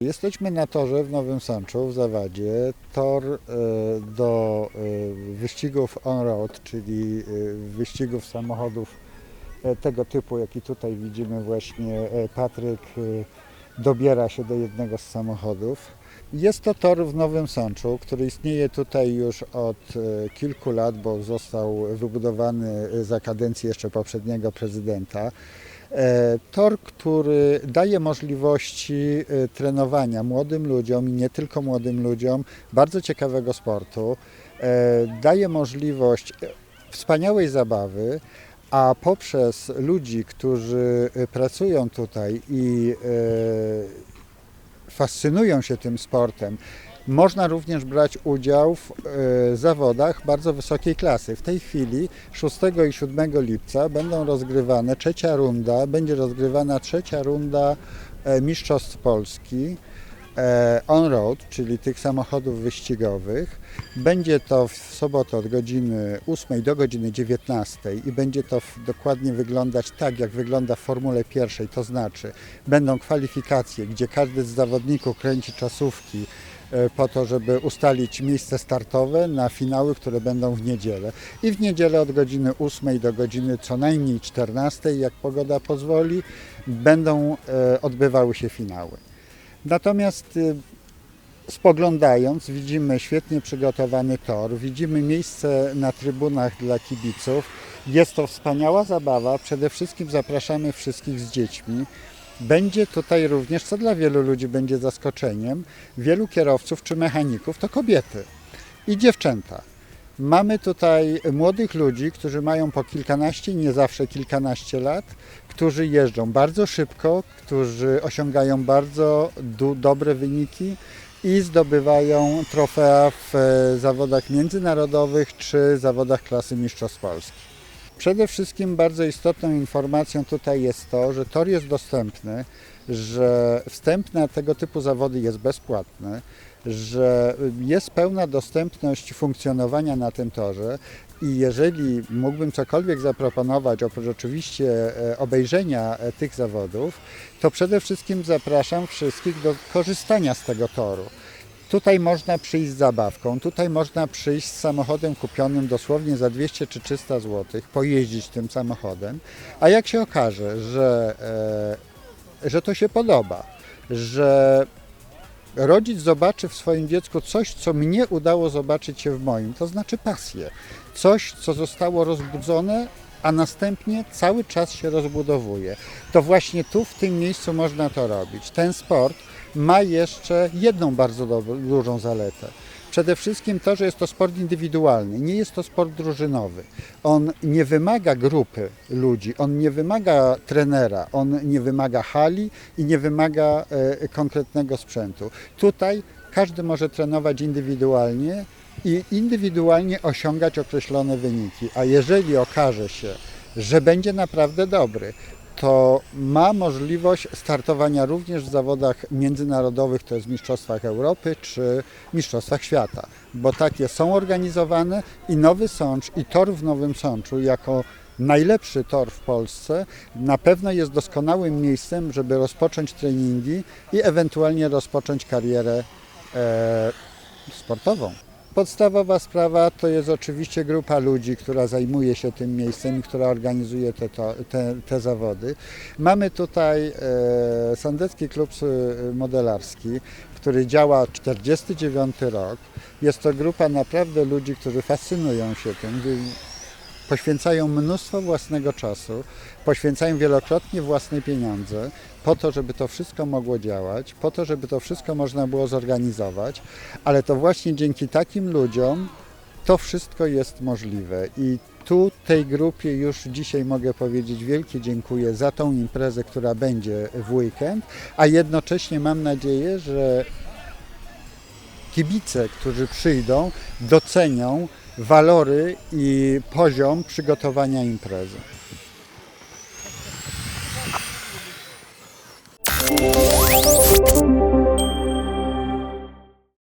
Jesteśmy na torze w Nowym Sączu w Zawadzie. Tor e, do e, wyścigów on-road, czyli e, wyścigów samochodów tego typu, jaki tutaj widzimy właśnie Patryk dobiera się do jednego z samochodów. Jest to tor w Nowym Sączu, który istnieje tutaj już od kilku lat, bo został wybudowany za kadencji jeszcze poprzedniego prezydenta. E, Tor, który daje możliwości e, trenowania młodym ludziom i nie tylko młodym ludziom bardzo ciekawego sportu, e, daje możliwość wspaniałej zabawy, a poprzez ludzi, którzy pracują tutaj i fascynują się tym sportem, można również brać udział w e, zawodach bardzo wysokiej klasy. W tej chwili 6 i 7 lipca będą rozgrywane, trzecia runda, będzie rozgrywana trzecia runda e, Mistrzostw Polski e, on-road, czyli tych samochodów wyścigowych. Będzie to w sobotę od godziny 8 do godziny 19 i będzie to dokładnie wyglądać tak, jak wygląda w Formule pierwszej, to znaczy będą kwalifikacje, gdzie każdy z zawodników kręci czasówki po to, żeby ustalić miejsce startowe na finały, które będą w niedzielę. I w niedzielę od godziny 8 do godziny co najmniej 14, jak pogoda pozwoli, będą e, odbywały się finały. Natomiast y, spoglądając widzimy świetnie przygotowany tor, widzimy miejsce na trybunach dla kibiców. Jest to wspaniała zabawa. Przede wszystkim zapraszamy wszystkich z dziećmi. Będzie tutaj również, co dla wielu ludzi będzie zaskoczeniem, wielu kierowców czy mechaników to kobiety i dziewczęta. Mamy tutaj młodych ludzi, którzy mają po kilkanaście, nie zawsze kilkanaście lat, którzy jeżdżą bardzo szybko, którzy osiągają bardzo dobre wyniki i zdobywają trofea w e, zawodach międzynarodowych czy zawodach klasy Mistrzostw Polski. Przede wszystkim bardzo istotną informacją tutaj jest to, że tor jest dostępny, że wstęp na tego typu zawody jest bezpłatny, że jest pełna dostępność funkcjonowania na tym torze i jeżeli mógłbym cokolwiek zaproponować, oprócz oczywiście e, obejrzenia e, tych zawodów, to przede wszystkim zapraszam wszystkich do korzystania z tego toru. Tutaj można przyjść z zabawką, tutaj można przyjść z samochodem kupionym dosłownie za 200 czy 300 zł, pojeździć tym samochodem, a jak się okaże, że, e, że to się podoba, że rodzic zobaczy w swoim dziecku coś, co mnie udało zobaczyć się w moim, to znaczy pasję, coś, co zostało rozbudzone, a następnie cały czas się rozbudowuje. To właśnie tu, w tym miejscu można to robić. Ten sport ma jeszcze jedną bardzo dużą zaletę. Przede wszystkim to, że jest to sport indywidualny, nie jest to sport drużynowy. On nie wymaga grupy ludzi, on nie wymaga trenera, on nie wymaga hali i nie wymaga e, konkretnego sprzętu. Tutaj każdy może trenować indywidualnie i indywidualnie osiągać określone wyniki. A jeżeli okaże się, że będzie naprawdę dobry, to ma możliwość startowania również w zawodach międzynarodowych, to jest Mistrzostwach Europy czy Mistrzostwach Świata, bo takie są organizowane i Nowy Sącz i tor w Nowym Sączu jako najlepszy tor w Polsce na pewno jest doskonałym miejscem, żeby rozpocząć treningi i ewentualnie rozpocząć karierę e, sportową. Podstawowa sprawa to jest oczywiście grupa ludzi, która zajmuje się tym miejscem i która organizuje te, te, te zawody. Mamy tutaj e, Sandecki Klub e, Modelarski, który działa 49 rok. Jest to grupa naprawdę ludzi, którzy fascynują się tym. Poświęcają mnóstwo własnego czasu, poświęcają wielokrotnie własne pieniądze po to, żeby to wszystko mogło działać, po to, żeby to wszystko można było zorganizować, ale to właśnie dzięki takim ludziom to wszystko jest możliwe. I tu tej grupie już dzisiaj mogę powiedzieć wielkie dziękuję za tą imprezę, która będzie w weekend, a jednocześnie mam nadzieję, że kibice, którzy przyjdą, docenią walory i poziom przygotowania imprezy.